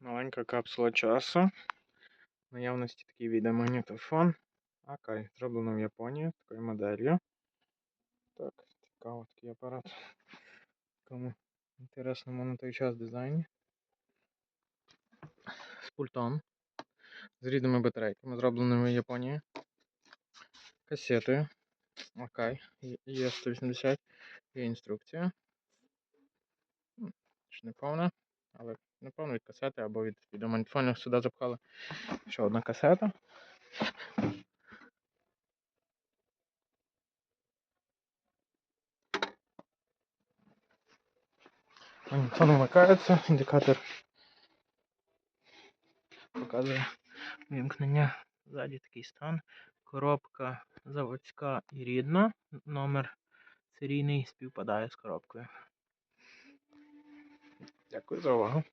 Маленька капсула часу. В наявності такий відеомагнітофон. Окей, зроблено в Японії такою моделлю. Так, цікаво такий апарат. Кому інтересному на той час дизайні. З пультом. З рідними батарейками, зробленими в Японії. Касетою. Окей. Є 180. Є інструкція. М, Ще не повна, Але напевно від касети або від відеомагнітофонів сюди запхали. Ще одна касета. Магнітофон вмикається, індикатор показує вимкнення. Ззаді такий стан. Коробка заводська і рідна. Номер серійний співпадає з коробкою. That goes a.